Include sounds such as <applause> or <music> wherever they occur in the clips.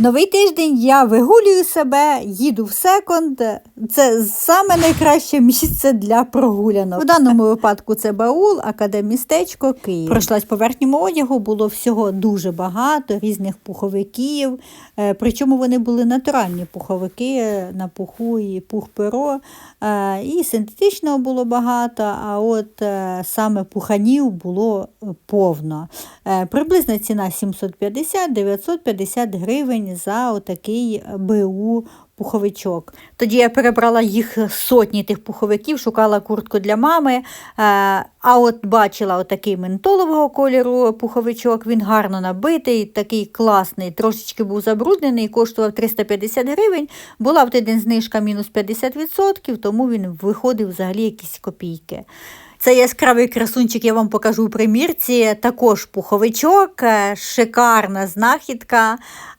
Новий тиждень я вигулюю себе, їду в секонд. Це саме найкраще місце для прогулянок. У даному випадку це баул, академістечко, Київ. Пройшлась по верхньому одягу, було всього дуже багато різних пуховиків. Е, Причому вони були натуральні пуховики е, на пуху і пух перо. Е, І синтетичного було багато, а от саме пуханів було повно. Приблизна ціна 750-950 гривень за отакий БУ пуховичок. Тоді я перебрала їх сотні тих пуховиків, шукала куртку для мами. Е, А от бачила отакий ментолового кольору пуховичок, він гарно набитий, такий класний, трошечки був забруднений, коштував 350 гривень. Була в той день знижка мінус 50%, тому він виходив взагалі якісь копійки. Це яскравий красунчик, я вам покажу у примірці. Також пуховичок, е, шикарна знахідка,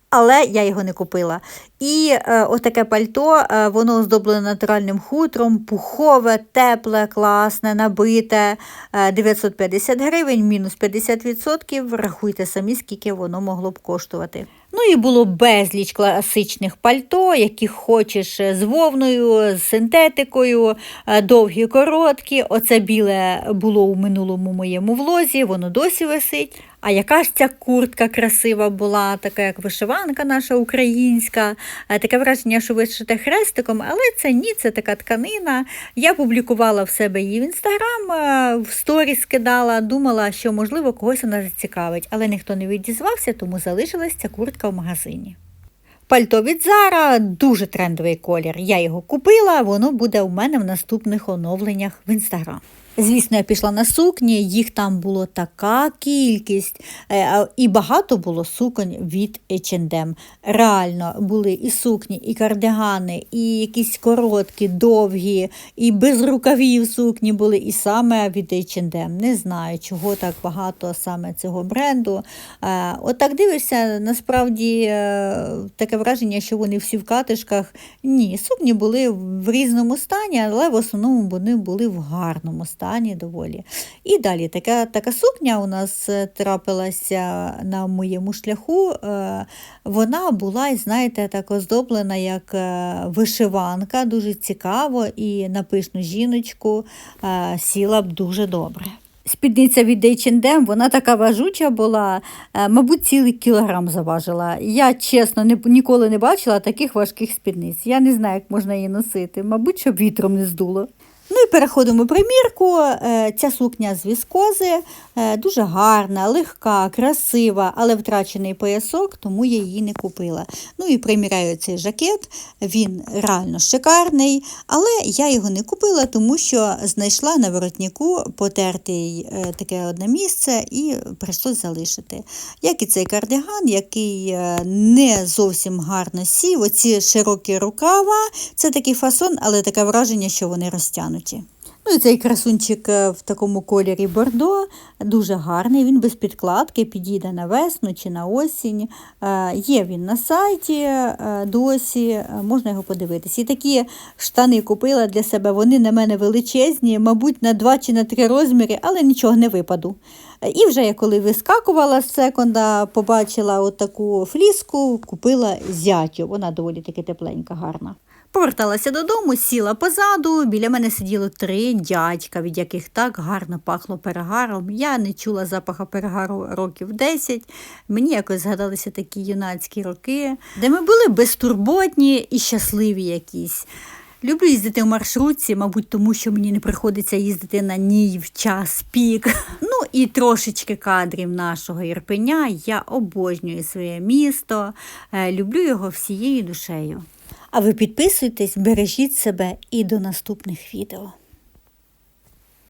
але я його не купила. І е, отаке пальто, е, воно оздоблене натуральним хутром, пухове, тепле, класне, набите. Е, 950 гривень, мінус 50%. Рахуйте самі, скільки воно могло б коштувати. Ну і було безліч класичних пальто, які хочеш е, з вовною, з синтетикою, е, довгі, короткі. Оце біле було у минулому моєму влозі, воно досі висить. А яка ж ця куртка красива була, така як вишиванка наша українська. Е, Таке враження, що вишите хрестиком, але це ні, це така тканина. Я публікувала в себе її в інстаграм, в сторіс скидала, думала, що можливо когось вона зацікавить, але ніхто не відізвався, тому залишилась ця куртка в магазині. Пальто від Зара дуже трендовий колір. Я його купила, воно буде у мене в наступних оновленнях в інстаграм. Звісно, я пішла на сукні, їх там було така кількість, е, і багато було суконь від H&M. Реально були і сукні, і кардигани, і якісь короткі, довгі, і без рукавів сукні були, і саме від H&M. Не знаю, чого так багато саме цього бренду. Е, Отак дивишся, насправді е, таке враження, що вони всі в катишках. Ні, сукні були в різному стані, але в основному вони були в гарному стані доволі. І далі така, така сукня у нас е, трапилася на моєму шляху. Е, Вона була, знаєте, так оздоблена як е, вишиванка, дуже цікаво, і на пишну жіночку сіла б дуже добре. Спідниця від H&M, вона така важуча була, мабуть, цілий кілограм заважила. Я чесно не, ніколи не бачила таких важких спідниць. Я не знаю, як можна її носити. Мабуть, щоб вітром не здуло. Ну і переходимо примірку. Е, Ця сукня з віскози е, дуже гарна, легка, красива, але втрачений поясок, тому я її не купила. Ну і приміряю цей жакет. Він реально шикарний, але я його не купила, тому що знайшла на воротнику потертий е, таке одне місце і прийшлось залишити. Як і цей кардиган, який не зовсім гарно сів. Оці широкі рукава, це такий фасон, але таке враження, що вони розтянуті. Ну і цей красунчик е, в такому кольорі бордо, дуже гарний, він без підкладки, підійде на весну чи на осінь. Е, Є він на сайті е, досі, можна його подивитись. І такі штани купила для себе, вони на мене величезні, мабуть, на два чи на три розміри, але нічого не випаду. І вже я коли вискакувала з секонда, побачила от таку фліску, купила зятю. Вона доволі таки тепленька, гарна. Поверталася додому, сіла позаду. Біля мене сиділо три дядька, від яких так гарно пахло перегаром. Я не чула запаха перегару років 10. Мені якось згадалися такі юнацькі роки, де ми були безтурботні і щасливі якісь. Люблю їздити в маршрутці, мабуть, тому що мені не приходиться їздити на ній в час пік. <laughs> Ну і трошечки кадрів нашого Ірпеня. Я обожнюю своє місто, е, люблю його всією душею. А ви підписуйтесь, бережіть себе і до наступних відео.